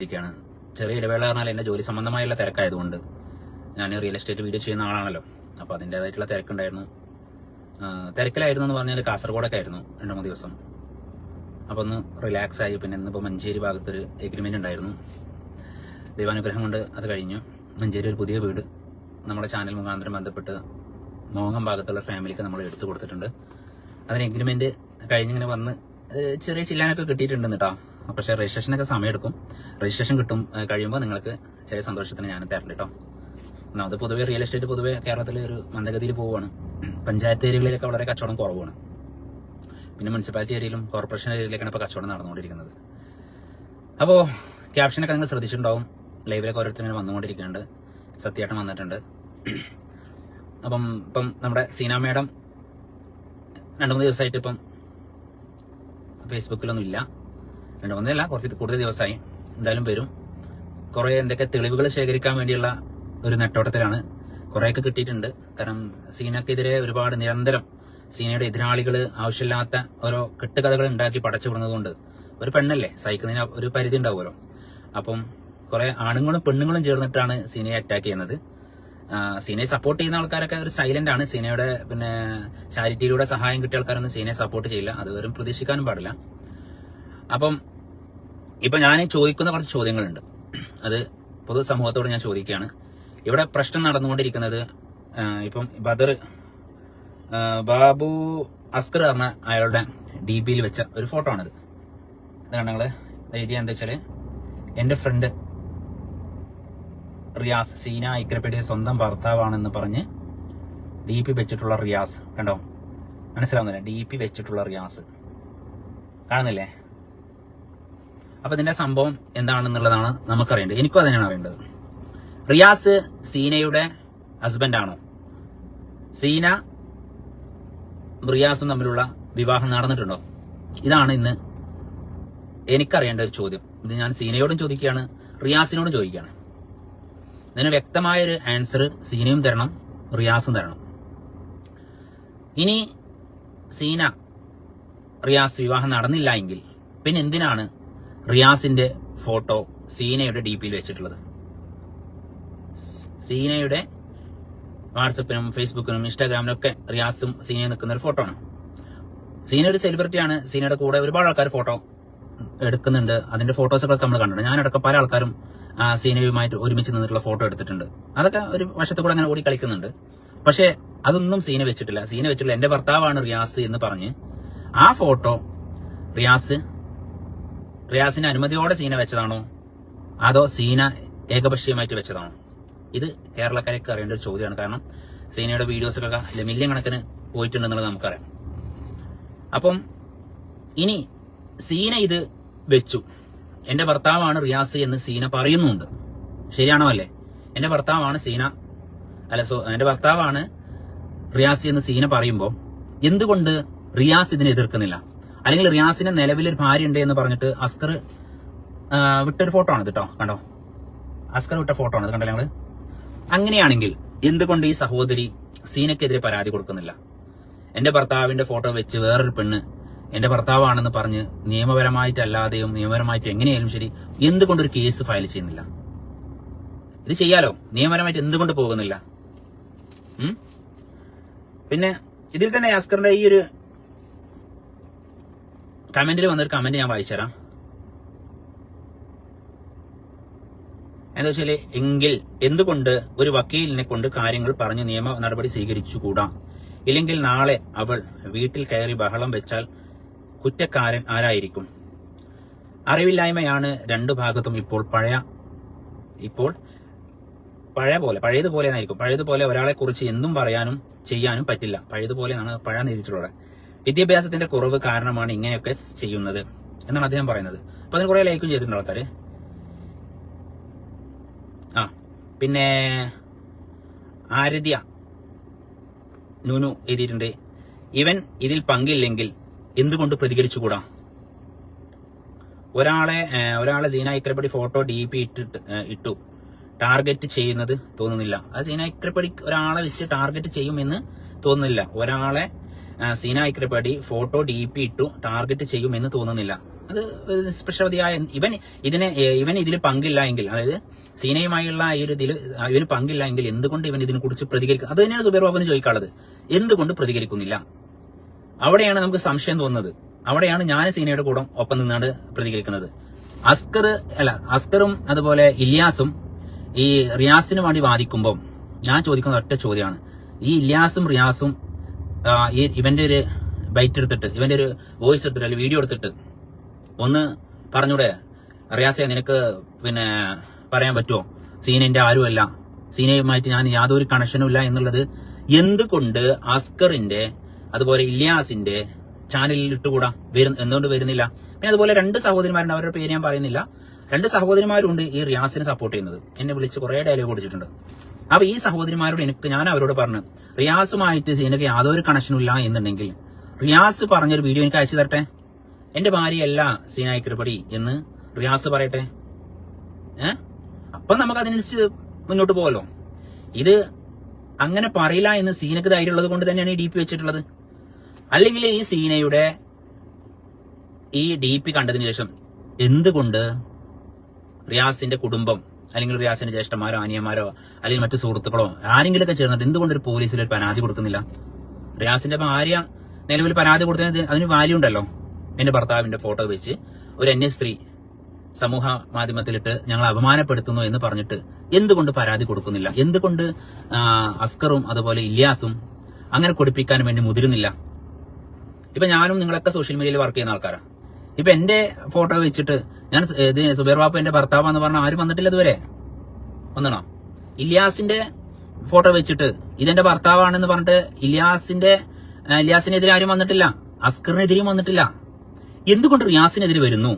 ഇരിക്കുകയാണ്. ചെറിയ ഇടവേള പറഞ്ഞാൽ എന്റെ ജോലി സംബന്ധമായുള്ള തിരക്കായതുകൊണ്ട് ഞാൻ റിയൽ എസ്റ്റേറ്റ് വീഡിയോ ചെയ്യുന്ന ആളാണല്ലോ. അപ്പോൾ അതിന്റേതായിട്ടുള്ള തിരക്കുണ്ടായിരുന്നു. തിരക്കിലായിരുന്നു എന്ന് പറഞ്ഞാൽ കാസർഗോഡൊക്കെ ആയിരുന്നു രണ്ട് മൂന്ന് ദിവസം. അപ്പോൾ ഒന്ന് റിലാക്സ് ആയി. പിന്നെ ഇന്നിപ്പോൾ മഞ്ചേരി ഭാഗത്തൊരു എഗ്രിമെന്റ് ഉണ്ടായിരുന്നു. ദൈവാനുഗ്രഹം കൊണ്ട് അത് കഴിഞ്ഞു. മഞ്ചേരി ഒരു പുതിയ വീട്. നമ്മുടെ ചാനൽ മുഖാന്തരം ബന്ധപ്പെട്ട് മോങ്ങം ഭാഗത്തുള്ള ഫാമിലിക്ക് നമ്മൾ എടുത്തു കൊടുത്തിട്ടുണ്ട്. അതിന് എഗ്രിമെന്റ് കഴിഞ്ഞിങ്ങനെ വന്ന് ചെറിയ ചില്ലാനൊക്കെ കിട്ടിയിട്ടുണ്ട് കേട്ടോ പക്ഷേ രജിസ്ട്രേഷനൊക്കെ സമയമെടുക്കും. രജിസ്ട്രേഷൻ കിട്ടും കഴിയുമ്പോൾ നിങ്ങൾക്ക് ചെറിയ സന്തോഷത്തിന് ഞാൻ തരണം കേട്ടോ അത് പൊതുവേ റിയൽ എസ്റ്റേറ്റ് പൊതുവേ കേരളത്തിൽ ഒരു മന്ദഗതിയിൽ പോവുകയാണ് പഞ്ചായത്ത് ഏരിയകളിലൊക്കെ വളരെ കച്ചവടം കുറവാണ്. പിന്നെ മുനിസിപ്പാലിറ്റി ഏരിയയിലും കോർപ്പറേഷൻ ഏരിയയിലേക്കാണ് ഇപ്പോൾ കച്ചവടം നടന്നുകൊണ്ടിരിക്കുന്നത്. അപ്പോൾ ക്യാപ്ഷനൊക്കെ നിങ്ങൾ ശ്രദ്ധിച്ചിട്ടുണ്ടാവും. ലൈവിലൊക്കെ ഓരോരുത്തർ ഇങ്ങനെ വന്നുകൊണ്ടിരിക്കുന്നുണ്ട്. സത്യമായിട്ടും വന്നിട്ടുണ്ട്. അപ്പം ഇപ്പം നമ്മുടെ സീന മേഡം രണ്ട് മൂന്ന് ദിവസമായിട്ട് ഇപ്പം ഫേസ്ബുക്കിലൊന്നും ഇല്ല. രണ്ട് മൂന്നല്ല കുറച്ച് കൂടുതൽ ദിവസമായി. എന്തായാലും വരും. കുറേ എന്തൊക്കെ തെളിവുകൾ ശേഖരിക്കാൻ വേണ്ടിയുള്ള ഒരു നെട്ടോട്ടത്തിലാണ് കുറേയൊക്കെ കിട്ടിയിട്ടുണ്ട്. കാരണം സീനക്കെതിരെ ഒരുപാട് നിരന്തരം സീനയുടെ എതിരാളികൾ ആവശ്യമില്ലാത്ത ഓരോ കെട്ടുകഥകൾ ഉണ്ടാക്കി പടച്ചു വിടുന്നതുകൊണ്ട് ഒരു പെണ്ണല്ലേ സഹിക്കുന്നതിന് ഒരു പരിധി ഉണ്ടാവുമല്ലോ. അപ്പം കുറെ ആണുങ്ങളും പെണ്ണുങ്ങളും ചേർന്നിട്ടാണ് സീനയെ അറ്റാക്ക് ചെയ്യുന്നത്. സീനയെ സപ്പോർട്ട് ചെയ്യുന്ന ആൾക്കാരൊക്കെ ഒരു സൈലന്റ് ആണ്. സീനയുടെ പിന്നെ ചാരിറ്റിയിലൂടെ സഹായം കിട്ടിയ ആൾക്കാരൊന്നും സീനയെ സപ്പോർട്ട് ചെയ്യില്ല. അത് വെറും പ്രതീക്ഷിക്കാനും പാടില്ല. അപ്പം ഇപ്പൊ ഞാൻ ചോദിക്കുന്ന കുറച്ച് ചോദ്യങ്ങളുണ്ട്. അത് പൊതുസമൂഹത്തോട് ഞാൻ ചോദിക്കുകയാണ്. ഇവിടെ പ്രശ്നം നടന്നുകൊണ്ടിരിക്കുന്നത് ഇപ്പം ബദർ ബാബു അസ്കർ പറഞ്ഞ അയാളുടെ ഡി ബിയിൽ വെച്ച ഒരു ഫോട്ടോ ആണിത്. ഇതാണ് ഞങ്ങൾ എഴുതിയ എന്താ വെച്ചാൽ എന്റെ ഫ്രണ്ട് റിയാസ് സീന ഇക്രപ്പേടിയ സ്വന്തം ഭർത്താവാണെന്ന് പറഞ്ഞ് ഡി പി വെച്ചിട്ടുള്ള റിയാസ്. കണ്ടോ? മനസ്സിലാവുന്നില്ല? ഡി പി വെച്ചിട്ടുള്ള റിയാസ്. കാണുന്നില്ലേ? അപ്പൊ ഇതിന്റെ സംഭവം എന്താണെന്നുള്ളതാണ് നമുക്കറിയേണ്ടത്. എനിക്കും അതിനാണ് അറിയേണ്ടത്. റിയാസ് സീനയുടെ ഹസ്ബൻഡാണോ സീന റിയാസും തമ്മിലുള്ള വിവാഹം നടന്നിട്ടുണ്ടോ? ഇതാണ് ഇന്ന് എനിക്കറിയേണ്ട ഒരു ചോദ്യം. ഇത് ഞാൻ സീനയോടും ചോദിക്കുകയാണ് റിയാസിനോടും ചോദിക്കുകയാണ്. ഇതിന് വ്യക്തമായൊരു ആൻസർ സീനയും തരണം റിയാസും തരണം. ഇനി സീന റിയാസ് വിവാഹം നടന്നില്ല എങ്കിൽ പിന്നെ എന്തിനാണ് റിയാസിന്റെ ഫോട്ടോ സീനയുടെ ഡി പിയിൽ വെച്ചിട്ടുള്ളത്. സീനയുടെ വാട്സപ്പിനും ഫേസ്ബുക്കിനും ഇൻസ്റ്റാഗ്രാമിനും ഒക്കെ റിയാസും സീനയും നിൽക്കുന്ന ഒരു ഫോട്ടോ ആണ്. സീന ഒരു സെലിബ്രിറ്റിയാണ് സീനയുടെ കൂടെ ഒരുപാട് ആൾക്കാർ ഫോട്ടോ എടുക്കുന്നുണ്ട്. അതിന്റെ ഫോട്ടോസൊക്കെ നമ്മൾ കണ്ടിട്ടുണ്ട്. ഞാനടക്കം പല ആൾക്കാരും സീനയുമായിട്ട് ഒരുമിച്ച് നിന്നിട്ടുള്ള ഫോട്ടോ എടുത്തിട്ടുണ്ട്. അതൊക്കെ ഒരു വശത്ത് കൂടെ അങ്ങനെ ഓടി കളിക്കുന്നുണ്ട്. പക്ഷേ അതൊന്നും സീന വെച്ചിട്ടില്ല. സീന വെച്ചിട്ടില്ല എന്റെ ഭർത്താവാണ് റിയാസ് എന്ന് പറഞ്ഞ് ആ ഫോട്ടോ റിയാസ് റിയാസിന്റെ അനുമതിയോടെ സീന വെച്ചതാണോ? അതോ സീന ഏകപക്ഷീയമായിട്ട് വെച്ചതാണോ? ഇത് കേരളക്കാരൊക്കെ അറിയേണ്ട ഒരു ചോദ്യമാണ്. കാരണം സീനയുടെ വീഡിയോസൊക്കെ മില്യൺ കണക്കിന് പോയിട്ടുണ്ടെന്നുള്ളത് നമുക്കറിയാം. അപ്പം ഇനി സീന ഇത് വെച്ചു. എന്റെ ഭർത്താവാണ് റിയാസ് എന്ന് സീന പറയുന്നുണ്ട്. ശരിയാണോ അല്ലേ? എന്റെ ഭർത്താവാണ് സീന. അല്ല സോ എന്റെ ഭർത്താവാണ് റിയാസ് എന്ന് സീന പറയുമ്പോൾ എന്തുകൊണ്ട് റിയാസ് ഇതിനെ എതിർക്കുന്നില്ല? അല്ലെങ്കിൽ റിയാസിന് നിലവിലൊരു ഭാര്യ ഉണ്ട് എന്ന് പറഞ്ഞിട്ട് അസ്കർ വിട്ടൊരു ഫോട്ടോ ആണ് കേട്ടോ കണ്ടോ? അസ്കർ വിട്ട ഫോട്ടോ ആണ് കണ്ടോ ഞങ്ങൾ അങ്ങനെയാണെങ്കിൽ എന്തുകൊണ്ട് ഈ സഹോദരി സീനക്കെതിരെ പരാതി കൊടുക്കുന്നില്ല? എന്റെ ഭർത്താവിന്റെ ഫോട്ടോ വെച്ച് വേറൊരു പെണ്ണ് എന്റെ ഭർത്താവാണെന്ന് പറഞ്ഞ് നിയമപരമായിട്ടല്ലാതെയും നിയമപരമായിട്ട് എങ്ങനെയായാലും ശരി എന്തുകൊണ്ട് ഒരു കേസ് ഫയൽ ചെയ്യുന്നില്ല? ഇത് ചെയ്യാലോ? നിയമപരമായിട്ട് എന്തുകൊണ്ട് പോകുന്നില്ല? പിന്നെ ഇതിൽ തന്നെ അസ്കറിന്റെ ഈ ഒരു കമന്റിൽ വന്നൊരു കമന്റ് ഞാൻ വായിച്ചുതരാം എന്താ വെച്ചാൽ എങ്കിൽ എന്തുകൊണ്ട് ഒരു വക്കീലിനെ കൊണ്ട് കാര്യങ്ങൾ പറഞ്ഞ് നിയമ നടപടി സ്വീകരിച്ചുകൂടാ? ഇല്ലെങ്കിൽ നാളെ അവൾ വീട്ടിൽ കയറി ബഹളം വെച്ചാൽ കുറ്റക്കാരൻ ആരായിരിക്കും? അറിവില്ലായ്മയാണ് രണ്ടു ഭാഗത്തും ഇപ്പോൾ പഴയ ഇപ്പോൾ പഴയ പോലെ പഴയതുപോലെ ആയിരിക്കും. പഴയതുപോലെ ഒരാളെ കുറിച്ച് എന്തും പറയാനും ചെയ്യാനും പറ്റില്ല. പഴയതുപോലെ എന്നാണ് പഴയ നീതിയിട്ടുള്ളത് വിദ്യാഭ്യാസത്തിന്റെ കുറവ് കാരണമാണ് ഇങ്ങനെയൊക്കെ ചെയ്യുന്നത് എന്നാണ് അദ്ദേഹം പറയുന്നത്. അപ്പൊ അതിന് കുറെ ലൈക്കും ചെയ്തിട്ടുണ്ട് ആൾക്കാർ ആ പിന്നെ ആരധ്യ നുനു എഴുതിയിട്ടുണ്ട്. ഇവൻ ഇതിൽ പങ്കില്ലെങ്കിൽ എന്തുകൊണ്ട് പ്രതികരിച്ചുകൂടാ? ഒരാളെ ഒരാളെ സീന ഇക്രപ്പടി ഫോട്ടോ ഡി പി ഇട്ടിട്ട് ഇട്ടു. ടാർഗറ്റ് ചെയ്യുന്നത് തോന്നുന്നില്ല. അത് സീന ഇക്രപ്പടി ഒരാളെ വെച്ച് ടാർഗറ്റ് ചെയ്യുമെന്ന് തോന്നുന്നില്ല. ഒരാളെ സീന ഐക്രപടി ഫോട്ടോ ഡി പി ഇട്ടു ടാർഗറ്റ് ചെയ്യുമെന്ന് തോന്നുന്നില്ല. അത് സ്പെഷ്യവതിയായ ഇവൻ ഇതിനെ ഇവൻ ഇതിൽ പങ്കില്ല എങ്കിൽ അതായത് സീനയുമായുള്ള ഈ ഒരു ഇതിൽ ഇവന് പങ്കില്ല എങ്കിൽ എന്തുകൊണ്ട് ഇവൻ ഇതിനെ കുറിച്ച് പ്രതികരിക്കും അത് തന്നെയാണ് സുബൈർ ബാബുവിന് ചോദിക്കാനുള്ളത്. എന്തുകൊണ്ട് പ്രതികരിക്കുന്നില്ല? അവിടെയാണ് നമുക്ക് സംശയം തോന്നുന്നത്. അവിടെയാണ് ഞാൻ സീനയുടെ കൂടെ ഒപ്പം നിന്നാണ് പ്രതികരിക്കുന്നത്. അസ്കർ അല്ല അസ്കറും അതുപോലെ ഇല്യാസും ഈ റിയാസിന് വേണ്ടി വാദിക്കുമ്പോൾ ഞാൻ ചോദിക്കുന്ന ഒറ്റ ചോദ്യമാണ്. ഈ ഇല്യാസും റിയാസും ഈ ഇവന്റെ ഒരു ബൈറ്റ് എടുത്തിട്ട് ഇവന്റെ ഒരു വോയിസ് എടുത്തിട്ട് അല്ലെങ്കിൽ വീഡിയോ എടുത്തിട്ട് ഒന്ന് പറഞ്ഞൂടെ? റിയാസെ നിനക്ക് പിന്നെ പറയാൻ പറ്റുമോ സീനന്റെ ആരുമല്ല. സീനയുമായിട്ട് ഞാൻ യാതൊരു കണക്ഷനും ഇല്ല എന്നുള്ളത് എന്തുകൊണ്ട് അസ്കറിന്റെ അതുപോലെ ഇല്യാസിന്റെ ചാനലിൽ ഇട്ടുകൂടാ? വരും എന്തുകൊണ്ട് വരുന്നില്ല? പിന്നെ അതുപോലെ രണ്ട് സഹോദരിമാരുണ്ട് അവരുടെ പേര് ഞാൻ പറയുന്നില്ല. രണ്ട് സഹോദരിമാരുണ്ട് ഈ റിയാസിനെ സപ്പോർട്ട് ചെയ്യുന്നത്. എന്നെ വിളിച്ച് കുറേ ഡയലോഗ് കൊടുത്തിട്ടുണ്ട് അപ്പൊ ഈ സഹോദരിമാരോട് എനിക്ക് ഞാൻ അവരോട് പറഞ്ഞു റിയാസുമായിട്ട് സീനക്ക് യാതൊരു കണക്ഷനും ഇല്ല എന്നുണ്ടെങ്കിൽ റിയാസ് പറഞ്ഞൊരു വീഡിയോ എനിക്ക് അയച്ചു തരട്ടെ? എന്റെ ഭാര്യയല്ല കൃപടി എന്ന് റിയാസ് പറയട്ടെ? ഏ? അപ്പൊ നമുക്ക് അതിനനുസരിച്ച് മുന്നോട്ട് പോകല്ലോ ഇത് അങ്ങനെ പറയില്ല എന്ന് സീനക്ക് ധൈര്യം ഉള്ളത് കൊണ്ട് തന്നെയാണ് ഈ ഡി പി വെച്ചിട്ടുള്ളത്. അല്ലെങ്കിൽ ഈ സീനയുടെ ഈ ഡി പി കണ്ടതിന് ശേഷം എന്തുകൊണ്ട് റിയാസിന്റെ കുടുംബം അല്ലെങ്കിൽ റിയാസിന്റെ ജ്യേഷ്ഠന്മാരോ അനിയന്മാരോ അല്ലെങ്കിൽ മറ്റു സുഹൃത്തുക്കളോ ആരെങ്കിലും ഒക്കെ ചേർന്നിട്ട് എന്തുകൊണ്ട് ഒരു പോലീസിൽ ഒരു പരാതി കൊടുക്കുന്നില്ല? റിയാസിന്റെ ഭാര്യ നിലവിൽ പരാതി കൊടുത്തതിന് അതിന് വാല്യൂ ഉണ്ടല്ലോ. എന്റെ ഭർത്താവിന്റെ ഫോട്ടോ വെച്ച് ഒരു അന്യ സ്ത്രീ സമൂഹ മാധ്യമത്തിലിട്ട് ഞങ്ങൾ അപമാനപ്പെടുത്തുന്നു എന്ന് പറഞ്ഞിട്ട് എന്തുകൊണ്ട് പരാതി കൊടുക്കുന്നില്ല? എന്തുകൊണ്ട് അസ്കറും അതുപോലെ ഇല്യാസും അങ്ങനെ കൊടുപ്പിക്കാൻ വേണ്ടി മുതിരുന്നില്ല? ഇപ്പൊ ഞാനും നിങ്ങളൊക്കെ സോഷ്യൽ മീഡിയയിൽ വർക്ക് ചെയ്യുന്ന ആൾക്കാരാണ് ഇപ്പൊ എന്റെ ഫോട്ടോ വെച്ചിട്ട് ഞാൻ സുബൈർ ബാപ്പു എന്റെ ഭർത്താവ് എന്ന് പറഞ്ഞ ആരും വന്നിട്ടില്ല ഇതുവരെ? വന്നണോ? ഇലിയാസിന്റെ ഫോട്ടോ വെച്ചിട്ട് ഇതെന്റെ ഭർത്താവാണെന്ന് പറഞ്ഞിട്ട് ഇലിയാസിന്റെ ഇലിയാസിനെതിരെ ആരും വന്നിട്ടില്ല. അസ്കറിനെതിരെയും വന്നിട്ടില്ല. എന്തുകൊണ്ട് റിയാസിനെതിരെ വരുന്നു?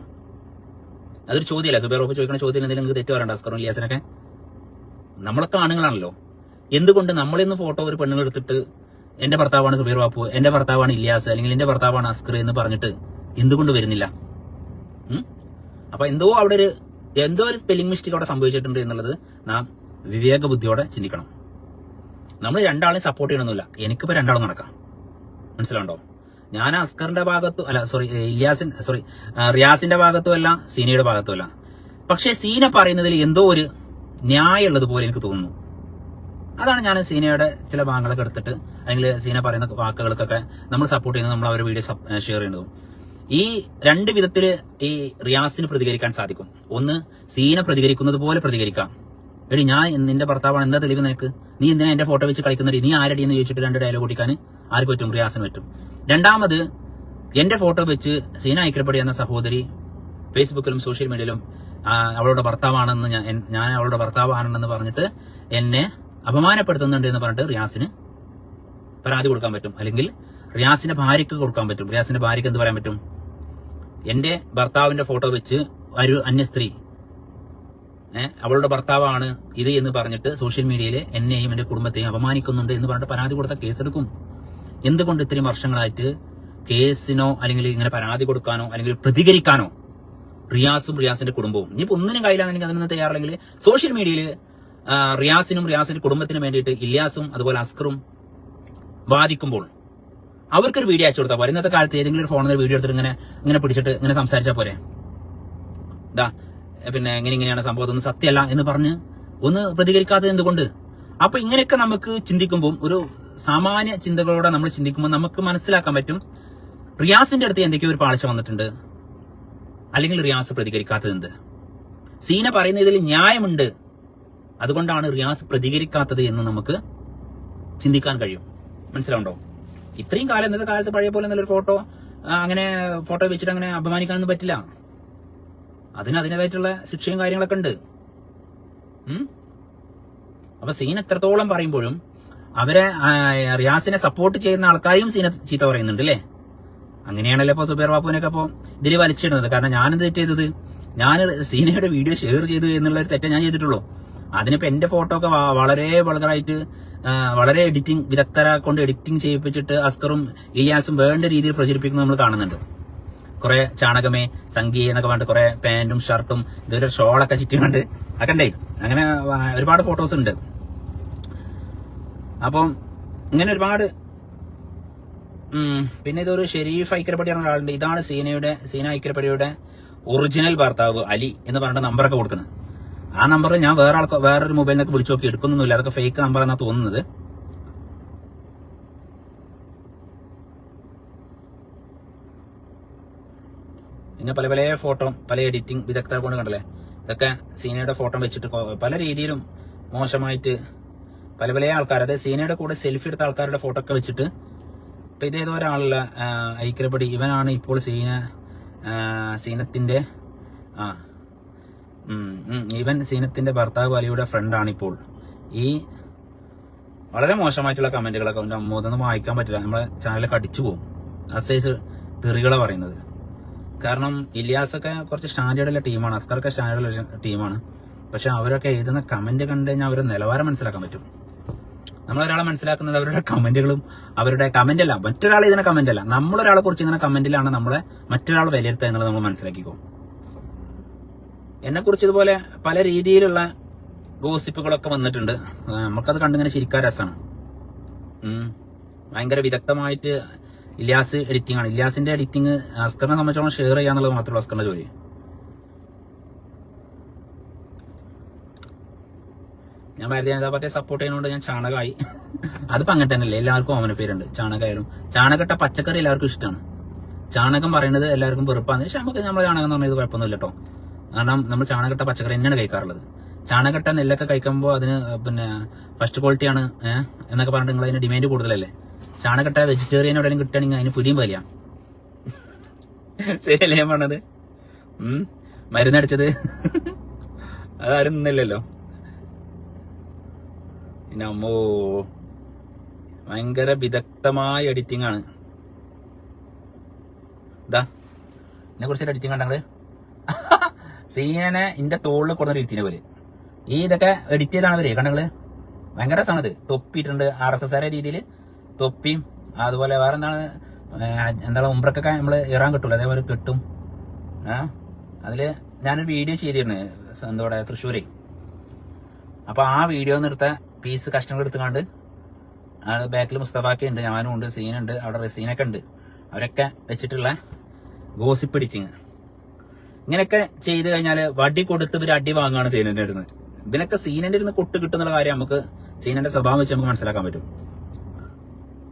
അതൊരു ചോദ്യമല്ല സുബൈർ ബാപ്പു ചോദിക്കുന്ന ചോദ്യം എന്തെങ്കിലും നിങ്ങൾക്ക് തെറ്റ് പറയണ്ട അസ്കറും ഇലിയാസിനൊക്കെ? നമ്മളൊക്കെ ആണുങ്ങളാണല്ലോ. എന്തുകൊണ്ട് നമ്മളിന്ന് ഫോട്ടോ ഒരു പെണ്ണുങ്ങൾ എടുത്തിട്ട് എന്റെ ഭർത്താവാണ് സുബൈർ ബാപ്പു എന്റെ ഭർത്താവാണ് ഇല്യാസ് അല്ലെങ്കിൽ എന്റെ ഭർത്താവാണ് അസ്കർ എന്ന് പറഞ്ഞിട്ട് എന്തുകൊണ്ട് വരുന്നില്ല? അപ്പൊ എന്തോ അവിടെ ഒരു എന്തോ ഒരു സ്പെല്ലിംഗ് മിസ്റ്റേക്ക് അവിടെ സംഭവിച്ചിട്ടുണ്ട് എന്നുള്ളത് നാം വിവേക ബുദ്ധിയോടെ ചിന്തിക്കണം. നമ്മൾ രണ്ടാളെയും സപ്പോർട്ട് ചെയ്യണമെന്നില്ല എനിക്കിപ്പോ രണ്ടാളും നടക്കാം. മനസ്സിലാണ്ടോ ഞാൻ അസ്കറിന്റെ ഭാഗത്തും അല്ല സോറി ഇലിയാസിൻ സോറി റിയാസിന്റെ ഭാഗത്തും അല്ല സീനയുടെ ഭാഗത്തും അല്ല. പക്ഷെ സീന പറയുന്നതിൽ എന്തോ ഒരു ന്യായമുള്ളത് പോലെ എനിക്ക് തോന്നുന്നു. അതാണ് ഞാൻ സീനയുടെ ചില ഭാഗങ്ങളൊക്കെ എടുത്തിട്ട് അല്ലെങ്കിൽ സീന പറയുന്ന വാക്കുകൾക്കൊക്കെ നമ്മൾ സപ്പോർട്ട് ചെയ്യുന്നത് നമ്മൾ അവരുടെ വീഡിയോ ഷെയർ ചെയ്യുന്നതും. ഈ രണ്ട് വിധത്തിൽ ഈ റിയാസിന് പ്രതികരിക്കാൻ സാധിക്കും. ഒന്ന് സീനെ പ്രതികരിക്കുന്നത് പോലെ പ്രതികരിക്കാം. എടി ഞാൻ നിന്റെ ഭർത്താവാണ് എന്താ തെളിവ് നിനക്ക്? നീ എന്തിനാ എന്റെ ഫോട്ടോ വെച്ച് കളിക്കുന്നത് നീ ആരടി എന്ന് ചോദിച്ചിട്ട് രണ്ട് ഡയലോഗ് കുടിക്കാൻ ആർക്ക് പറ്റും? റിയാസിന് പറ്റും. രണ്ടാമത് എന്റെ ഫോട്ടോ വെച്ച് സീന ഐക്യപ്പെടി എന്ന സഹോദരി ഫേസ്ബുക്കിലും സോഷ്യൽ മീഡിയയിലും അവളുടെ ഭർത്താവാണെന്ന് ഞാൻ ഞാൻ അവളുടെ ഭർത്താവാണെന്ന് പറഞ്ഞിട്ട് എന്നെ അപമാനപ്പെടുത്തുന്നുണ്ട് എന്ന് പറഞ്ഞിട്ട് റിയാസിന് പരാതി കൊടുക്കാൻ പറ്റും. അല്ലെങ്കിൽ റിയാസിന്റെ ഭാര്യയ്ക്ക് കൊടുക്കാൻ പറ്റും. റിയാസിന്റെ ഭാര്യയ്ക്ക് എന്ത് പറയാൻ പറ്റും? എന്റെ ഭർത്താവിന്റെ ഫോട്ടോ വെച്ച് ഒരു അന്യ സ്ത്രീ ഏഹ് അവളുടെ ഭർത്താവാണ് ഇത് എന്ന് പറഞ്ഞിട്ട് സോഷ്യൽ മീഡിയയിൽ എന്നെയും എന്റെ കുടുംബത്തെയും അപമാനിക്കുന്നുണ്ട് എന്ന് പറഞ്ഞിട്ട് പരാതി കൊടുത്ത കേസെടുക്കും. എന്തുകൊണ്ട് ഇത്രയും വർഷങ്ങളായിട്ട് കേസിനോ അല്ലെങ്കിൽ ഇങ്ങനെ പരാതി കൊടുക്കാനോ അല്ലെങ്കിൽ പ്രതികരിക്കാനോ റിയാസും റിയാസിന്റെ കുടുംബവും? ഇനിയിപ്പോ ഒന്നിനും കയ്യിലാണെങ്കിൽ അതിനൊന്നും തയ്യാറല്ലെങ്കിൽ സോഷ്യൽ മീഡിയയിൽ റിയാസിനും റിയാസിന്റെ കുടുംബത്തിനും വേണ്ടിയിട്ട് ഇല്യാസും അതുപോലെ അസ്കറും വാദിക്കുമ്പോൾ അവർക്കൊരു വീഡിയോ അയച്ചു കൊടുത്താൽ പോരെ. ഇന്നത്തെ കാലത്ത് ഏതെങ്കിലും ഒരു ഫോണിൽ വീഡിയോ എടുത്തിട്ട് ഇങ്ങനെ ഇങ്ങനെ പിടിച്ചിട്ട് ഇങ്ങനെ സംസാരിച്ചാൽ പോരെ? ഇതാ പിന്നെ എങ്ങനെ ഇങ്ങനെയാണ് സംഭവം. ഒന്ന് സത്യമല്ല എന്ന് പറഞ്ഞ് ഒന്ന് പ്രതികരിക്കാത്തത് എന്തുകൊണ്ട്? അപ്പൊ ഇങ്ങനെയൊക്കെ നമുക്ക് ചിന്തിക്കുമ്പോൾ ഒരു സാമാന്യ ചിന്തകളോടെ നമ്മൾ ചിന്തിക്കുമ്പോൾ നമുക്ക് മനസ്സിലാക്കാൻ പറ്റും റിയാസിന്റെ അടുത്ത് എന്തൊക്കെയോ ഒരു പാളിച്ച വന്നിട്ടുണ്ട്. അല്ലെങ്കിൽ റിയാസ് പ്രതികരിക്കാത്തത് എന്ത്? സീന പറയുന്നതിൽ ന്യായമുണ്ട്. അതുകൊണ്ടാണ് റിയാസ് പ്രതികരിക്കാത്തത് എന്ന് നമുക്ക് ചിന്തിക്കാൻ കഴിയും. മനസ്സിലാവുണ്ടോ ഇത്രയും കാലം ഇന്നത്തെ കാലത്ത് പഴയ പോലെ നല്ലൊരു ഫോട്ടോ അങ്ങനെ ഫോട്ടോ വെച്ചിട്ട് അങ്ങനെ അപമാനിക്കാനൊന്നും പറ്റില്ല. അതിന് അതിന്റെതായിട്ടുള്ള ശിക്ഷയും കാര്യങ്ങളൊക്കെ ഉണ്ട്? അപ്പൊ സീൻ എത്രത്തോളം പറയുമ്പോഴും അവരെ റിയാസിനെ സപ്പോർട്ട് ചെയ്യുന്ന ആൾക്കാരെയും സീന ചീത്ത പറയുന്നുണ്ട് അല്ലേ അങ്ങനെയാണല്ലോ ഇപ്പൊ സുബേർ ബാബുവിനൊക്കെ അപ്പൊ ഇതിൽ വലിച്ചിടുന്നത്. കാരണം ഞാനെന്ത് തെറ്റ് ചെയ്തത്? ഞാൻ സീനയുടെ വീഡിയോ ഷെയർ ചെയ്തു എന്നുള്ള ഒരു തെറ്റേ ഞാൻ ചെയ്തിട്ടുള്ളൂ. അതിനിപ്പോ എന്റെ ഫോട്ടോ ഒക്കെ വളരെ വളരായിട്ട് വളരെ എഡിറ്റിംഗ് വിദഗ്ധരെ കൊണ്ട് എഡിറ്റിംഗ് ചെയ്യിപ്പിച്ചിട്ട് അസ്കറും ഇലിയാസും വേണ്ട രീതിയിൽ പ്രചരിപ്പിക്കുന്നത് നമ്മൾ കാണുന്നുണ്ട്. കുറെ ചാണകമേ സംഗീ എന്നൊക്കെ പറഞ്ഞിട്ട് കുറെ പാന്റും ഷർട്ടും ഇതൊരു ഷോളൊക്കെ ചുറ്റിക്കൊണ്ട് അക്കണ്ടേ അങ്ങനെ ഒരുപാട് ഫോട്ടോസ് ഉണ്ട്. അപ്പം ഇങ്ങനെ ഒരുപാട് പിന്നെ ഇതൊരു ഷെരീഫ് ഐക്യരപ്പടി പറഞ്ഞ ഒരാളുണ്ട്. ഇതാണ് സീനയുടെ സീന ഐക്യരപ്പടിയുടെ ഒറിജിനൽ ഭർത്താവ് അലി എന്ന് പറഞ്ഞിട്ട് നമ്പറൊക്കെ കൊടുക്കുന്നത്. ആ നമ്പർ ഞാൻ വേറെ ആൾക്ക് വേറൊരു മൊബൈലിൽ നിന്നൊക്കെ വിളിച്ചു നോക്കി എടുക്കുന്നൊന്നുമില്ല. അതൊക്കെ ഫേക്ക് നമ്പർ എന്നാ തോന്നുന്നത്. പിന്നെ പല പല ഫോട്ടോ പല എഡിറ്റിംഗ് വിദഗ്ധരെ കൊണ്ട് കണ്ടല്ലേ? ഇതൊക്കെ സീനയുടെ ഫോട്ടോ വെച്ചിട്ട് പല രീതിയിലും മോശമായിട്ട് പല പല ആൾക്കാർ അതായത് സീനയുടെ കൂടെ സെൽഫി എടുത്ത ആൾക്കാരുടെ ഫോട്ടോ ഒക്കെ വെച്ചിട്ട് ഇപ്പൊ ഇതേതോ ഒരാളുള്ള ഐക്യപടി ഇവനാണ് ഇപ്പോൾ സീന സീനത്തിന്റെ ആ ഇവൻ സീനത്തിന്റെ ഭർത്താവ് അലിയുടെ ഫ്രണ്ടാണ് ഇപ്പോൾ ഈ വളരെ മോശമായിട്ടുള്ള കമന്റുകളൊക്കെ അവന്റെ അമ്മോതൊന്നും വായിക്കാൻ പറ്റില്ല. നമ്മളെ ചാനലൊക്കെ അടിച്ചു പോകും. ആ സൈസ് തെറികളെ പറയുന്നത്. കാരണം ഇലിയാസൊക്കെ കുറച്ച് സ്റ്റാൻഡേർഡുള്ള ടീമാണ് അസ്കറൊക്കെ സ്റ്റാൻഡേർഡുള്ള ടീമാണ് പക്ഷെ അവരൊക്കെ എഴുതുന്ന കമന്റ് കണ്ടു കഴിഞ്ഞാൽ അവരുടെ നിലവാരം മനസ്സിലാക്കാൻ പറ്റും. നമ്മൾ ഒരാളെ മനസ്സിലാക്കുന്നത് അവരുടെ കമന്റുകളും അവരുടെ കമന്റ് അല്ല. മറ്റൊരാൾ ഇതിനെ കമന്റ് അല്ല. നമ്മളൊരാളെ കുറിച്ച് ഇങ്ങനെ കമന്റിലാണ് നമ്മളെ മറ്റൊരാൾ വിലയിരുത്തുക എന്നുള്ളത് നമ്മൾ മനസ്സിലാക്കിക്കോ. എന്നെ കുറിച്ച് ഇതുപോലെ പല രീതിയിലുള്ള ഗോസിപ്പുകളൊക്കെ വന്നിട്ടുണ്ട്. നമുക്കത് കണ്ടിങ്ങനെ ശരിക്കാ രസമാണ്. ഭയങ്കര വിദഗ്ധമായിട്ട് ഇല്ലാസ് എഡിറ്റിംഗ് ആണ്. ഇല്ലാസിന്റെ എഡിറ്റിംഗ് അസ്കറിനെ സംബന്ധിച്ചോളം ഷെയർ ചെയ്യാന്നുള്ളത് മാത്രമേ അസ്കറിന്റെ ജോലി. ഞാൻ ഭാരതീയ ജനതാ പാർട്ടിയെ സപ്പോർട്ട് ചെയ്യുന്നതുകൊണ്ട് ഞാൻ ചാണകമായി അതിപ്പോ അങ്ങനെ തന്നെയല്ലേ? എല്ലാവർക്കും ഓമന പേരുണ്ട്. ചാണകമായാലും ചാണകട്ട പച്ചക്കറി എല്ലാവർക്കും ഇഷ്ടമാണ്. ചാണകം പറയുന്നത് എല്ലാവർക്കും വെറുപ്പാണ്. പക്ഷെ നമുക്ക് നമ്മൾ ചാണകം എന്ന് പറഞ്ഞത് കുഴപ്പമൊന്നുമില്ല കേട്ടോ കാരണം നമ്മൾ ചാണകട്ട പച്ചക്കറി തന്നെയാണ് കഴിക്കാറുള്ളത്. ചാണകട്ട നെല്ലൊക്കെ കഴിക്കുമ്പോൾ അതിന് പിന്നെ ഫസ്റ്റ് ക്വാളിറ്റിയാണ് ഏഹ് എന്നൊക്കെ പറഞ്ഞിട്ട് നിങ്ങൾ അതിന് ഡിമാൻഡ് കൂടുതലല്ലേ? ചാണകട്ട വെജിറ്റേറിയൻ എവിടെയും കിട്ടുകയാണെങ്കിൽ അതിന് പുലിയും. വലിയ ശരിയല്ലേ ഞാൻ പറഞ്ഞത്? മരുന്നടിച്ചത് അതാരും നിന്നില്ലല്ലോ. പിന്നെ അമ്മോ ഭയങ്കര വിദഗ്ധമായ എഡിറ്റിംഗ് ആണ്. ഇതാ എന്നെ കുറിച്ചൊരു എഡിറ്റിംഗ് കണ്ടത് സീനനെ ഇന്റെ തോളിൽ കൊടുന്ന ഇരുത്തിനെ പോലെ ഈ ഇതൊക്കെ എഡിറ്റ് ചെയ്താണ് അവർ കണ്ടങ്ങൾ ഭയങ്കര രസമാണിത് തൊപ്പിയിട്ടുണ്ട് ആർ എസ് എസ് ആരെ രീതിയിൽ തൊപ്പിയും അതുപോലെ വേറെ എന്താണ് എന്താണ് ഉംബ്രക്കൊക്കെ നമ്മൾ ഇറാൻ കിട്ടുള്ളൂ അതേപോലെ കിട്ടും. ആ? അതിൽ ഞാനൊരു വീഡിയോ ചെയ്തിരുന്നു. എന്താ പറയാ തൃശ്ശൂരേ. ആ വീഡിയോ നിർത്ത പീസ് കഷ്ണങ്ങൾ എടുത്തുകൊണ്ട് ബാക്കിൽ മുസ്തഫാക്കി ഉണ്ട് ഞാനും ഉണ്ട് സീനുണ്ട്. അവിടെ റസീനൊക്കെ ഉണ്ട്. അവരൊക്കെ വെച്ചിട്ടുള്ള ഗോസിപ്പ് എഡിറ്റിങ് ഇങ്ങനെയൊക്കെ ചെയ്തു കഴിഞ്ഞാൽ വടി കൊടുത്ത് ഇവർ അടി വാങ്ങുകയാണ് സീനന്റെ അടുത്ത് ഇതിനൊക്കെ സീനന്റെ ഇരുന്ന് കൊട്ട് കിട്ടുന്നുള്ള കാര്യം നമുക്ക് സീനന്റെ സ്വഭാവം വെച്ച് നമുക്ക് മനസ്സിലാക്കാൻ പറ്റും.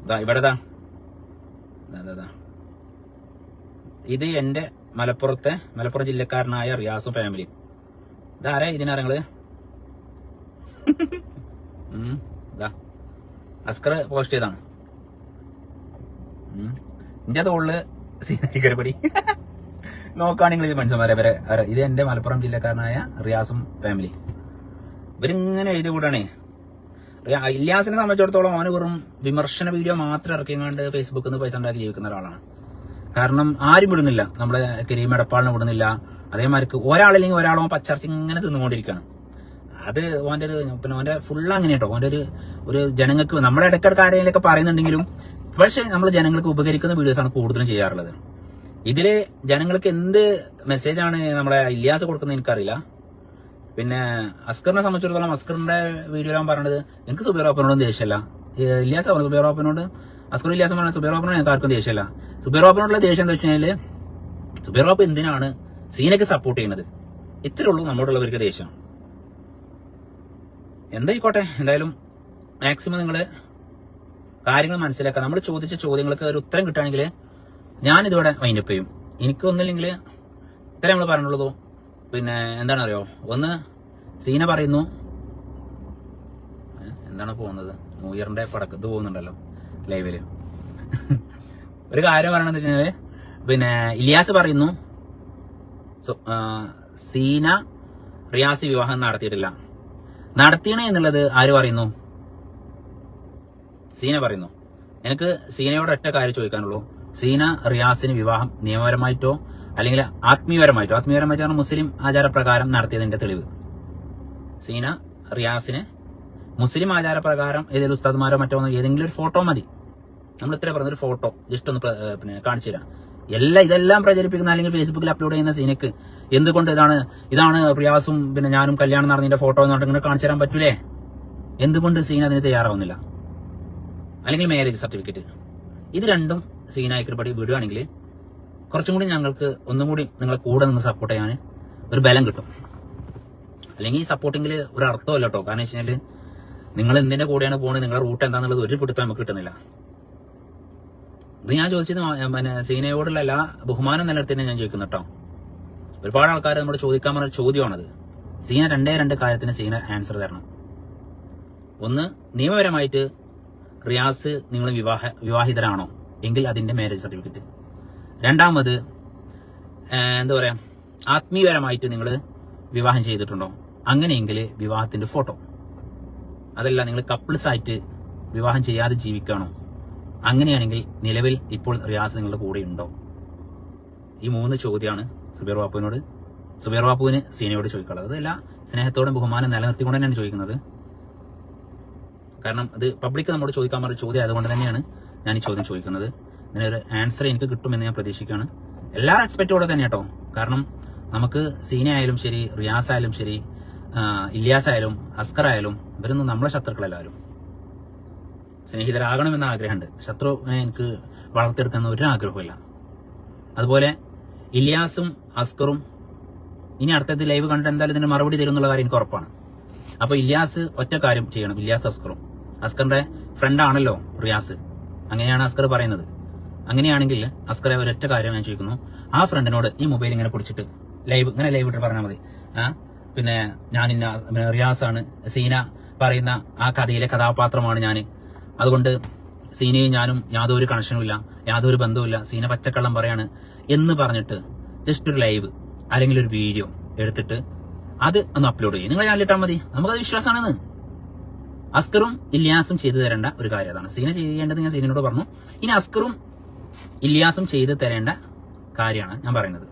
ദാ ഇവിടെ ദാ ദാ, ദാ, ദാ. ഇത് എന്റെ മലപ്പുറത്തെ മലപ്പുറം ജില്ലക്കാരനായ റിയാസ് ഫാമിലി ഇതാരാ ഇതിനാരങ്ങൾ. അസ്കർ പോസ്റ്റ് ചെയ്താണ്. എന്റെ തോളിൽ സീനരിക്കരപ്പടി നോക്കുകയാണെങ്കിൽ ഇത് മനുഷ്യന്മാരെ വരെ ഇത് എന്റെ മലപ്പുറം ജില്ലക്കാരനായ റിയാസും ഫാമിലി ഇവരിങ്ങനെ എഴുതി കൂടാണേ ഇല്ലാസിനെ സംബന്ധിച്ചിടത്തോളം അവന് വെറും വിമർശന വീഡിയോ മാത്രം ഇറക്കിയങ്ങാണ്ട് ഫേസ്ബുക്കിൽ നിന്ന് പൈസ ഉണ്ടാക്കി ജീവിക്കുന്ന ഒരാളാണ്. കാരണം ആരും വിടുന്നില്ല. നമ്മുടെ കരീം എടപ്പാളിനെ വിടുന്നില്ല. അതേമാതിരിക്ക് ഒരാളില്ലെങ്കിൽ ഒരാളോ പച്ചർച്ച ഇങ്ങനെ തിന്നുകൊണ്ടിരിക്കുകയാണ്. അത് ഓന്റെ ഒരു പിന്നെ ഓന്റെ ഫുൾ അങ്ങനെ കേട്ടോ ഓന്റെ ഒരു ഒരു ജനങ്ങൾക്ക് നമ്മുടെ ഇടയ്ക്കിടക്ക് ആരെങ്കിലൊക്കെ പറയുന്നുണ്ടെങ്കിലും പക്ഷെ നമ്മൾ ജനങ്ങൾക്ക് ഉപകരിക്കുന്ന വീഡിയോസാണ് കൂടുതലും ചെയ്യാറുള്ളത്. ഇതിൽ ജനങ്ങൾക്ക് എന്ത് മെസ്സേജാണ് നമ്മളെ ഇല്യാസ് കൊടുക്കുന്നത് എനിക്കറിയില്ല. പിന്നെ അസ്കറിനെ സംബന്ധിച്ചിടത്തോളം അസ്കറിന്റെ വീഡിയോ ഞാൻ പറഞ്ഞത്. എനിക്ക് സുബീർ ഓപ്പനോടും ദേഷ്യമല്ല. ഇല്ലാസ് പറഞ്ഞു സുബീർ ഓപ്പനോട് അസ്കർ ഇല്യാസ് പറഞ്ഞ സുബീർ ഓപ്പനോട് ഞങ്ങൾക്ക് ആർക്കും ദേഷ്യമല്ല. സുബീർ ഓപ്പനോടുള്ള ദേഷ്യം എന്താ വെച്ച് കഴിഞ്ഞാൽ സുബൈർ ഓപ്പൻ എന്തിനാണ് സീനയ്ക്ക് സപ്പോർട്ട് ചെയ്യുന്നത് ഇത്രേ ഉള്ളൂ നമ്മളോടുള്ളവർക്ക് ദേഷ്യം. എന്തായിക്കോട്ടെ എന്തായാലും മാക്സിമം നിങ്ങൾ കാര്യങ്ങൾ മനസ്സിലാക്കുക. നമ്മൾ ചോദിച്ച ചോദ്യങ്ങൾക്ക് ഒരു ഉത്തരം കിട്ടുകയാണെങ്കിൽ ഞാൻ ഇതോടെ വൈൻഡപ്പ് ചെയ്യും. എനിക്കൊന്നില്ലെങ്കിൽ ഇത്ര നമ്മൾ പറഞ്ഞുള്ളതോ പിന്നെ എന്താണ് അറിയോ ഒന്ന് സീന പറയുന്നു. എന്താണ് പോകുന്നത്? ന്യൂ ഇയറിന്റെ പടക്കത്ത് പോകുന്നുണ്ടല്ലോ ലൈവിൽ ഒരു കാര്യം പറയണെന്ന് വെച്ച് കഴിഞ്ഞാൽ പിന്നെ ഇലിയാസ് പറയുന്നു. സീന റിയാസി വിവാഹം നടത്തിയിട്ടില്ല. നടത്തിയണേ എന്നുള്ളത് ആര് പറയുന്നു? സീന പറയുന്നു. എനിക്ക് സീനയോട് ഒറ്റ കാര്യം ചോദിക്കാനുള്ളൂ. സീന റിയാസിന് വിവാഹം നിയമപരമായിട്ടോ അല്ലെങ്കിൽ ആത്മീയപരമായിട്ടോ. ആത്മീയപരമായിട്ടോ മുസ്ലിം ആചാരപ്രകാരം നടത്തിയതിന്റെ തെളിവ്. സീന റിയാസിന് മുസ്ലിം ആചാരപ്രകാരം ഏതെങ്കിലും ഉസ്താദ്മാരോ മറ്റോ ഏതെങ്കിലും ഒരു ഫോട്ടോ മതി. നമ്മൾ ഇത്ര പറഞ്ഞൊരു ഫോട്ടോ. ജസ്റ്റ് ഒന്ന് പിന്നെ കാണിച്ചു തരാം. എല്ലാം ഇതെല്ലാം പ്രചരിപ്പിക്കുന്ന അല്ലെങ്കിൽ ഫേസ്ബുക്കിൽ അപ്ലോഡ് ചെയ്യുന്ന സീനക്ക് എന്തുകൊണ്ട് ഇതാണ് ഇതാണ് പ്രിയാസും പിന്നെ ഞാനും കല്യാണം നടന്നതിന്റെ ഫോട്ടോ എന്ന് പറഞ്ഞിട്ട് കാണിച്ചു തരാൻ പറ്റൂലേ? എന്തുകൊണ്ട് സീൻ അതിന് തയ്യാറാവുന്നില്ല? അല്ലെങ്കിൽ മാരേജ് സർട്ടിഫിക്കറ്റ് ഇത് രണ്ടും സീനായിക്കൽപ്പടി വിടുകയാണെങ്കിൽ കുറച്ചും കൂടി ഞങ്ങൾക്ക് ഒന്നും കൂടി നിങ്ങളെ കൂടെ നിന്ന് സപ്പോർട്ട് ചെയ്യാൻ ഒരു ബലം കിട്ടും. അല്ലെങ്കിൽ ഈ സപ്പോർട്ടിങ്ങിൽ ഒരു അർത്ഥമല്ല കേട്ടോ. കാരണം വെച്ച് കഴിഞ്ഞാൽ നിങ്ങൾ എന്തിന്റെ കൂടെയാണ് പോകുന്നത് നിങ്ങളുടെ റൂട്ട് എന്താണെന്നുള്ളത് ഒരു പിടുത്തം നമുക്ക് കിട്ടുന്നില്ല. ഇത് ഞാൻ ചോദിച്ചത് പിന്നെ സീനയോടുള്ള എല്ലാ ബഹുമാനം നിലനിർത്തി ഞാൻ ചോദിക്കുന്നു കേട്ടോ. ഒരുപാട് ആൾക്കാർ നമ്മൾ ചോദിക്കാൻ പറഞ്ഞ ചോദ്യമാണത്. സീന രണ്ടേ രണ്ട് കാര്യത്തിന് സീന ആൻസർ തരണം. ഒന്ന് നിയമപരമായിട്ട് റിയാസ് നിങ്ങൾ വിവാഹ വിവാഹിതരാണോ? എങ്കിൽ അതിന്റെ മാരേജ് സർട്ടിഫിക്കറ്റ് രണ്ടാമത് എന്താ പറയാ ആത്മീയപരമായിട്ട് നിങ്ങൾ വിവാഹം ചെയ്തിട്ടുണ്ടോ? അങ്ങനെയെങ്കിൽ വിവാഹത്തിന്റെ ഫോട്ടോ അതല്ല നിങ്ങൾ കപ്പിൾസ് ആയിട്ട് വിവാഹം ചെയ്യാതെ ജീവിക്കുകയാണോ? അങ്ങനെയാണെങ്കിൽ നിലവിൽ ഇപ്പോൾ റിയാസ് നിങ്ങളുടെ കൂടെ ഉണ്ടോ? ഈ മൂന്ന് ചോദ്യമാണ് സുബീർ ബാപ്പുവിനോട് സുബീർ ബാപ്പുവിന് സീനയോട് ചോദിക്കാനുള്ളത്. അതല്ല സ്നേഹത്തോടും ബഹുമാനം നിലനിർത്തിക്കൊണ്ട് തന്നെയാണ് ചോദിക്കുന്നത്. കാരണം അത് പബ്ലിക് നമ്മോട് ചോദിക്കാൻ പറഞ്ഞ ചോദ്യം അതുകൊണ്ട് തന്നെയാണ് ഞാൻ ഈ ചോദ്യം ചോദിക്കുന്നത്. ഇതിനൊരു ആൻസർ എനിക്ക് കിട്ടുമെന്ന് ഞാൻ പ്രതീക്ഷിക്കുകയാണ്. എല്ലാ എക്സ്പെക്റ്റോടെ തന്നെ കേട്ടോ കാരണം നമുക്ക് സീന ആയാലും ശരി റിയാസ് ആയാലും ശരി ഇല്യാസ് ആയാലും അസ്കർ ആയാലും ഇവരൊന്നും നമ്മളെ ശത്രുക്കളെല്ലാവരും സ്നേഹിതരാകണമെന്ന ആഗ്രഹമുണ്ട്. ശത്രു എനിക്ക് വളർത്തിയെടുക്കുന്ന ഒരു ആഗ്രഹമില്ല അതുപോലെ ഇലിയാസും അസ്കറും ഇനി അടുത്തത് ലൈവ് കണ്ടിട്ട് എന്തായാലും ഇതിന് മറുപടി തരും എന്നുള്ള കാര്യം എനിക്ക് ഉറപ്പാണ്. അപ്പോൾ ഇലിയാസ് ഒറ്റ കാര്യം ചെയ്യണം. ഇലിയാസ് അസ്കറും. അസ്കറിന്റെ ഫ്രണ്ട് ആണല്ലോ റിയാസ്. അങ്ങനെയാണ് അസ്കർ പറയുന്നത്. അങ്ങനെയാണെങ്കിൽ അസ്കറെ ഒരൊറ്റ കാര്യം ഞാൻ ചോദിക്കുന്നു. ആ ഫ്രണ്ടിനോട് ഈ മൊബൈൽ ഇങ്ങനെ പിടിച്ചിട്ട് ലൈവ് ഇങ്ങനെ ലൈവ് ഇട്ട് പറഞ്ഞാൽ മതി. പിന്നെ ഞാൻ ഇന്ന പിന്നെ ആണ് സീന പറയുന്ന ആ കഥയിലെ കഥാപാത്രമാണ് ഞാൻ അതുകൊണ്ട് സീനയും ഞാനും യാതൊരു കണക്ഷനും ഇല്ല യാതൊരു ബന്ധവുമില്ല സീന പച്ചക്കള്ളം പറയാണ് എന്ന് പറഞ്ഞിട്ട് ജസ്റ്റ് ഒരു ലൈവ് അല്ലെങ്കിൽ ഒരു വീഡിയോ എടുത്തിട്ട് അത് ഒന്ന് അപ്ലോഡ് ചെയ്യും. നിങ്ങൾ ഞാനിട്ടാൽ മതി. നമുക്കത് വിശ്വാസമാണെന്ന്. അസ്കറും ഇല്യാസും ചെയ്തു തരേണ്ട ഒരു കാര്യം അതാണ്. സീന ചെയ്യേണ്ടത് ഞാൻ സീനയോട് പറഞ്ഞു. ഇനി അസ്കറും ഇല്യാസും ചെയ്തു തരേണ്ട കാര്യമാണ് ഞാൻ പറയുന്നത്.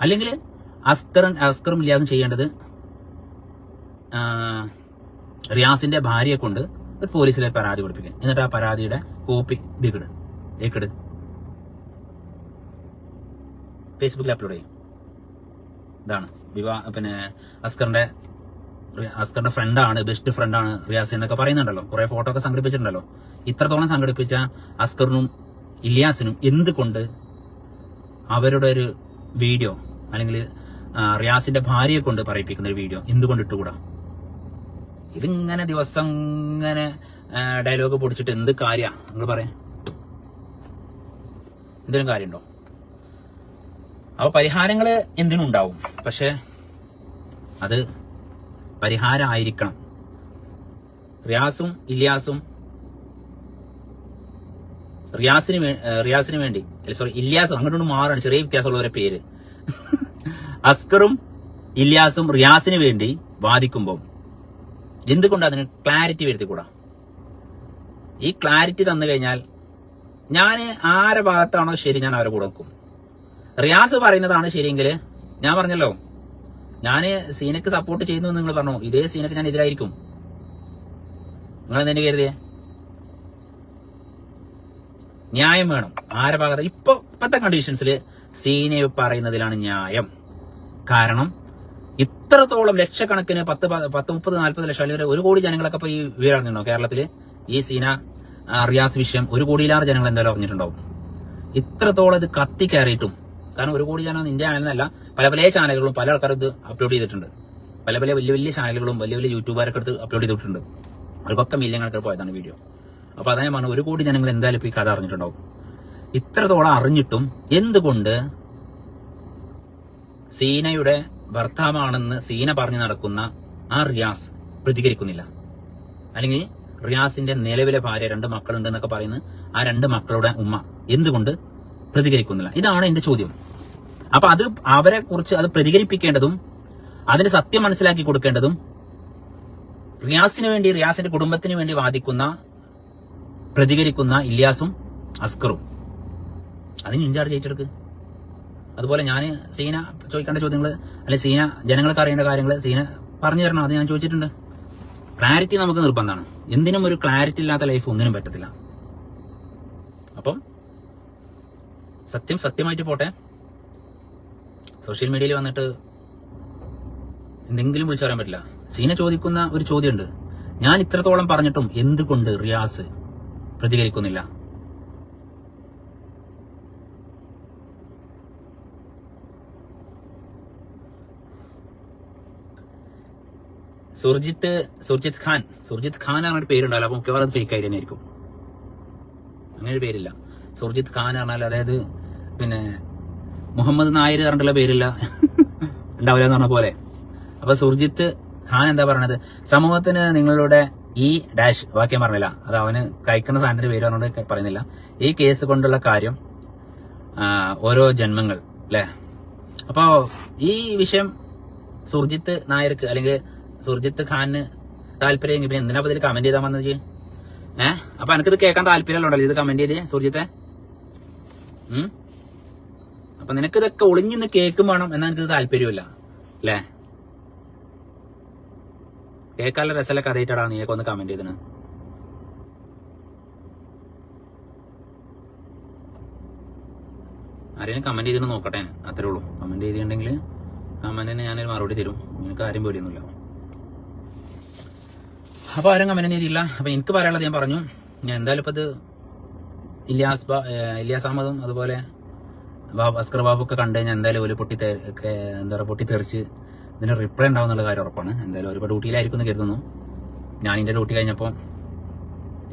അല്ലെങ്കിൽ അസ്കറും അസ്കറും ഇല്യാസും ചെയ്യേണ്ടത് റിയാസിന്റെ ഭാര്യയെ കൊണ്ട് ഒരു പോലീസിലെ പരാതി കൊടുപ്പിക്കുക. എന്നിട്ട് ആ പരാതിയുടെ കോപ്പി ഇതിക്കിട് ഏക്കിട് ഫേസ്ബുക്കിൽ അപ്ലോഡ് ചെയ്യും. ഇതാണ്. വിവാഹ പിന്നെ അസ്കറിന്റെ അസ്കറിന്റെ ഫ്രണ്ടാണ് ബെസ്റ്റ് ഫ്രണ്ടാണ് റിയാസ് എന്നൊക്കെ പറയുന്നുണ്ടല്ലോ. കുറെ ഫോട്ടോ ഒക്കെ സംഘടിപ്പിച്ചിട്ടുണ്ടല്ലോ. ഇത്രത്തോളം സംഘടിപ്പിച്ച അസ്കറിനും ഇലിയാസിനും എന്തുകൊണ്ട് അവരുടെ ഒരു വീഡിയോ അല്ലെങ്കിൽ റിയാസിന്റെ ഭാര്യയെ കൊണ്ട് പറയിപ്പിക്കുന്ന ഒരു വീഡിയോ എന്തുകൊണ്ട് ഇട്ടുകൂടാ? ഇതിങ്ങനെ ദിവസം ഇങ്ങനെ ഡയലോഗ് പൊടിച്ചിട്ട് എന്ത് കാര്യ? നിങ്ങൾ പറയാം. എന്തെങ്കിലും കാര്യമുണ്ടോ അപ്പൊ പരിഹാരങ്ങൾ എന്തിനുണ്ടാവും? പക്ഷെ അത് പരിഹാരമായിരിക്കണം റിയാസും ഇല്യാസും റിയാസിന് റിയാസിന് വേണ്ടി. സോറി ഇല്യാസും അങ്ങോട്ടും മാറാണ് ചെറിയ വ്യത്യാസമുള്ളവരെ പേര്. അസ്കറും ഇല്യാസും റിയാസിന് വേണ്ടി വാദിക്കുമ്പോൾ എന്തുകൊണ്ട് അതിന് ക്ലാരിറ്റി വരുത്തിക്കൂടാ? ഈ ക്ലാരിറ്റി തന്നു കഴിഞ്ഞാൽ ഞാൻ ആരെ ഭാഗത്താണോ ശരി ഞാൻ അവരെ കൊടുക്കും റിയാസ് പറയുന്നതാണ് ശരിയെങ്കിൽ ഞാൻ പറഞ്ഞല്ലോ ഞാൻ സീനക്ക് സപ്പോർട്ട് ചെയ്യുന്നു നിങ്ങൾ പറഞ്ഞു? ഇതേ സീനക്ക് ഞാൻ എതിരായിരിക്കും. നിങ്ങൾ എന്തിനു കരുതിയേ? ന്യായം വേണം. ആരെ ഭാഗത്ത് ഇപ്പൊ ഇപ്പത്തെ കണ്ടീഷൻസിൽ സീനെ പറയുന്നതിലാണ് ന്യായം. കാരണം ഇത്രത്തോളം ലക്ഷക്കണക്കിന് പത്ത് പത്ത് മുപ്പത് നാൽപ്പത് ലക്ഷം അല്ലെങ്കിൽ ഒരു കോടി ജനങ്ങളൊക്കെ ഇപ്പൊ ഈ വീടറിഞ്ഞിട്ടുണ്ടോ കേരളത്തിൽ? ഈ സീന റിയാസ് വിഷയം ഒരു കോടിയിലാറ് ജനങ്ങൾ എന്തായാലും അറിഞ്ഞിട്ടുണ്ടാവും. ഇത്രത്തോളം ഇത് കത്തി കയറിയിട്ടും കാരണം ഒരു കോടി ചാനൽ ഇന്ത്യ ചാനലിനല്ല പല പല ചാനലുകളും പല ആൾക്കാർ ഇത് അപ്ലോഡ് ചെയ്തിട്ടുണ്ട്. പല പല വലിയ വലിയ ചാനലുകളും വലിയ വലിയ യൂട്യൂബുകാരൊക്കെ എടുത്ത് അപ്ലോഡ് ചെയ്തിട്ടുണ്ട്. അവർക്കൊക്കെ മില്യൺ കണക്കിന് പോയതാണ് വീഡിയോ അപ്പോൾ അതായത് പറഞ്ഞു ഒരു കോടി ജനങ്ങൾ എന്തായാലും ഇപ്പൊ ഈ കഥ അറിഞ്ഞിട്ടുണ്ടാവും. ഇത്രത്തോളം അറിഞ്ഞിട്ടും എന്തുകൊണ്ട് സീനയുടെ ഭർത്താവാണെന്ന് സീന പറഞ്ഞു നടക്കുന്ന ആ റിയാസ് പ്രതികരിക്കുന്നില്ല? അല്ലെങ്കിൽ റിയാസിന്റെ നിലവിലെ ഭാര്യ രണ്ട് മക്കളുണ്ട് എന്നൊക്കെ പറയുന്ന ആ രണ്ട് മക്കളുടെ ഉമ്മ എന്തുകൊണ്ട് പ്രതികരിക്കുന്നില്ല. ഇതാണ് എന്റെ ചോദ്യം. അപ്പൊ അത് അവരെ കുറിച്ച് അത് പ്രതികരിപ്പിക്കേണ്ടതും അതിന് സത്യം മനസ്സിലാക്കി കൊടുക്കേണ്ടതും റിയാസിന് വേണ്ടി റിയാസിന്റെ കുടുംബത്തിന് വേണ്ടി വാദിക്കുന്ന പ്രതികരിക്കുന്ന ഇല്യാസും അസ്കറും. അതിന് ഇൻചാർജ് ഏറ്റെടുക്ക്. അതുപോലെ ഞാൻ സീന ചോദിക്കേണ്ട ചോദ്യങ്ങൾ അല്ലെങ്കിൽ സീന ജനങ്ങൾക്ക് അറിയേണ്ട കാര്യങ്ങൾ സീന പറഞ്ഞു തരണം അത് ഞാൻ ചോദിച്ചിട്ടുണ്ട്. ക്ലാരിറ്റി നമുക്ക് നിർബന്ധമാണ്. എന്തിനും ഒരു ക്ലാരിറ്റി ഇല്ലാത്ത ലൈഫ് ഒന്നിനും പറ്റത്തില്ല. അപ്പം സത്യം സത്യമായിട്ട് പോട്ടെ. സോഷ്യൽ മീഡിയയിൽ വന്നിട്ട് എന്തെങ്കിലും വിളിച്ചു പറയാൻ പറ്റില്ല. സീന ചോദിക്കുന്ന ഒരു ചോദ്യമുണ്ട്. ഞാൻ ഇത്രത്തോളം പറഞ്ഞിട്ടും എന്തുകൊണ്ട് റിയാസ് പ്രതികരിക്കുന്നില്ല? സുർജിത്ത് സുർജിത് ഖാൻ. സുർജിത് ഖാൻ ആണ് ഒരു പേരുണ്ടല്ലോ അപ്പൊ മിക്കവാറും ഫേക്ക് ഐഡിയ ആയിരിക്കും അങ്ങനെ ഒരു പേരില്ല. സുർജിത് ഖാൻ പറഞ്ഞാൽ അതായത് പിന്നെ മുഹമ്മദ് നായർ പറഞ്ഞിട്ടുള്ള പേരില്ല. ഉണ്ടാവില്ല എന്ന് പറഞ്ഞ പോലെ. അപ്പൊ സുർജിത്ത് ഖാൻ എന്താ പറയണത്? സമൂഹത്തിന് നിങ്ങളുടെ ഈ ഡാഷ് വാക്യം പറഞ്ഞില്ല. അത് അവന് കഴിക്കുന്ന സാധനത്തിന്റെ പേര് പറഞ്ഞുകൊണ്ട് പറയുന്നില്ല. ഈ കേസ് കൊണ്ടുള്ള കാര്യം ഓരോ ജന്മങ്ങൾ അല്ലെ അപ്പോ ഈ വിഷയം സുർജിത്ത് നായർക്ക് അല്ലെങ്കിൽ സുർജിത്ത് ഖാന് താല്പര്യം പിന്നെ എന്തിനാ ഇതിൽ കമന്റ് ചെയ്താൽ വന്നത് ഏഹ് അപ്പൊ എനിക്കിത് കേൾക്കാൻ താല്പര്യമല്ലോ ഇത് കമന്റ് ചെയ്തേ സുർജിത്തെ. ഉം? അപ്പൊ നിനക്ക് ഇതൊക്കെ ഒളിഞ്ഞിന്ന് കേൾക്കും വേണം എന്നാ എനിക്ക് താല്പര്യമില്ല. അല്ലേ? കേക്കാല രസല കഥയിട്ടടാ നീയൊക്കെ ഒന്ന് കമന്റ് ചെയ്തിന് ആരെയും കമന്റ് ചെയ്തിട്ട് നോക്കട്ടെ. അത്രേ ഉള്ളൂ. കമന്റ് ചെയ്തിട്ടുണ്ടെങ്കിൽ കമന്റിന് ഞാനൊരു മറുപടി തരും. എനിക്ക് ആരും പേടിയൊന്നുമില്ല. അപ്പൊ ആരും കമന്റ് ചെയ്തില്ല. അപ്പൊ എനിക്ക് പറയാനുള്ളത് ഞാൻ പറഞ്ഞു. ഞാൻ എന്തായാലും ഇപ്പൊ ഇത് ഇല്യാസ് ഇല്യാസ് അഹമ്മദും അതുപോലെ ബാബു അസ്കർ ഒക്കെ കണ്ടു കഴിഞ്ഞാൽ എന്തായാലും ഒരു പൊട്ടി എന്താ പറയുക പൊട്ടിത്തെറിച്ച് ഇതിന് റിപ്ലൈ ഉണ്ടാവും എന്നുള്ള കാര്യം ഉറപ്പാണ്. എന്തായാലും ഒരുപാട് ഡ്യൂട്ടിയിലായിരിക്കും എന്ന് കരുതുന്നു. ഞാൻ എന്റെ ഡ്യൂട്ടി കഴിഞ്ഞപ്പോൾ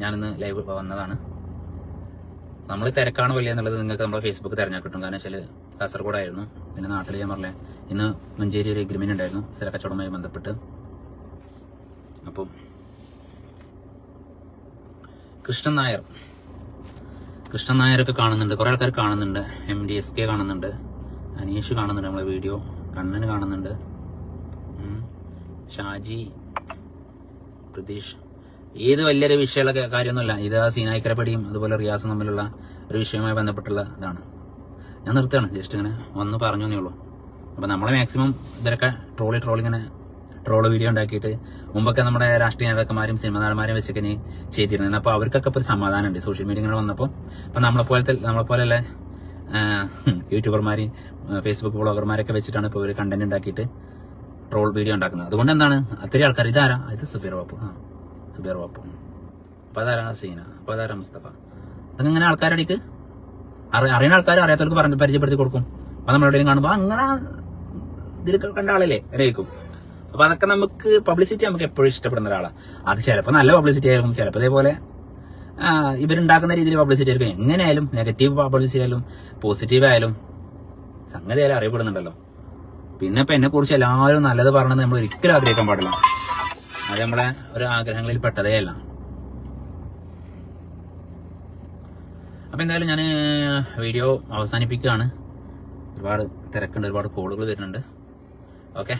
ഞാനിന്ന് ലൈവ് വന്നതാണ്. നമ്മൾ തിരക്കാണ് വലിയ എന്നുള്ളത് നിങ്ങൾക്ക് നമ്മുടെ ഫേസ്ബുക്ക് തിരഞ്ഞാൽ കിട്ടും. കാരണം വെച്ചാൽ കാസർഗോഡായിരുന്നു. പിന്നെ നാട്ടിൽ ഞാൻ പറഞ്ഞേ ഇന്ന് മഞ്ചേരി ഒരു എഗ്രിമെന്റ് ഉണ്ടായിരുന്നു സ്ഥല കച്ചവടവുമായി ബന്ധപ്പെട്ട്. അപ്പം കൃഷ്ണൻ നായർ കൃഷ്ണൻ നായരൊക്കെ കാണുന്നുണ്ട്. കുറെ ആൾക്കാർ കാണുന്നുണ്ട്. എം ഡി എസ് കെ കാണുന്നുണ്ട്. അനീഷ് കാണുന്നുണ്ട് നമ്മളെ വീഡിയോ. കണ്ണന് കാണുന്നുണ്ട്. ഷാജി പ്രതീഷ്. ഏത് വലിയൊരു വിഷയമുള്ള കാര്യമൊന്നുമല്ല. ഇത് ആ സീനായിക്കരപ്പടിയും അതുപോലെ റിയാസും തമ്മിലുള്ള ഒരു വിഷയവുമായി ബന്ധപ്പെട്ടുള്ള ഇതാണ്. ഞാൻ നിർത്തുകയാണ്. ജസ്റ്റ് ഇങ്ങനെ വന്ന് പറഞ്ഞു എന്നേ ഉള്ളൂ. അപ്പൊ നമ്മളെ മാക്സിമം ഇവരൊക്കെ ട്രോളി ട്രോളി ഇങ്ങനെ ട്രോൾ വീഡിയോ ഉണ്ടാക്കിയിട്ട് മുമ്പൊക്കെ നമ്മുടെ രാഷ്ട്രീയ നേതാക്കന്മാരും സിനിമ നടന്മാരും വെച്ചൊക്കെ ചെയ്തിരുന്നത്. അപ്പൊ അവർക്കൊക്കെ ഒരു സമാധാനം ഉണ്ട്. സോഷ്യൽ മീഡിയ വന്നപ്പോൾ അപ്പൊ നമ്മളെ പോലത്തെ നമ്മളെ പോലെയുള്ള യൂട്യൂബർമാരെയും ഫേസ്ബുക്ക് ബ്ലോഗർമാരൊക്കെ വെച്ചിട്ടാണ് ഇപ്പോൾ ഒരു കണ്ടന്റ് ഉണ്ടാക്കിയിട്ട് ട്രോൾ വീഡിയോ ഉണ്ടാക്കുന്നത്. അതുകൊണ്ട് എന്താണ്? അത്രയും ആൾക്കാർ ഇതാരാ? ഇത് സുബീർ ബാപ്പു. ആ സുബീർ ബാപ്പു. അപ്പൊ അതാരാ സീന? അപ്പൊ അതാരാ മുസ്തഫ? അതൊക്കെ ഇങ്ങനെ ആൾക്കാരടിക്ക് അറി അറിയുന്ന ആൾക്കാർ അറിയാത്തവർക്ക് പറഞ്ഞ് പരിചയപ്പെടുത്തി കൊടുക്കും. അപ്പൊ നമ്മളെവിടെയും കാണുമ്പോൾ അങ്ങനെ ഇതിൽ കണ്ട ആളല്ലേ? അറിയിക്കും അപ്പൊ അതൊക്കെ നമുക്ക് പബ്ലിസിറ്റി നമുക്ക് എപ്പോഴും ഇഷ്ടപ്പെടുന്ന ഒരാളാണ് അത് ചിലപ്പോൾ നല്ല പബ്ലിസിറ്റി ആയിരിക്കും ചിലപ്പോൾ ഇതേപോലെ ആ, ഇവരുണ്ടാക്കുന്ന രീതിയിൽ പബ്ലിസിറ്റി ആയിരിക്കും. എങ്ങനെയായാലും നെഗറ്റീവ് പബ്ലിസിറ്റി ആയാലും പോസിറ്റീവ് ആയാലും സംഗതി ആയാലും അറിയപ്പെടുന്നുണ്ടല്ലോ. പിന്നെ ഇപ്പൊ എന്നെ കുറിച്ച് എല്ലാവരും നല്ലത് പറഞ്ഞത് നമ്മൾ ഒരിക്കലും ആഗ്രഹിക്കാൻ പാടില്ല. അത് നമ്മളെ ഒരു ആഗ്രഹങ്ങളിൽ പെട്ടതേ അല്ല. അപ്പൊ എന്തായാലും ഞാൻ വീഡിയോ അവസാനിപ്പിക്കുകയാണ്. ഒരുപാട് തിരക്കുണ്ട് ഒരുപാട് കോളുകൾ വരുന്നുണ്ട്. ഓക്കെ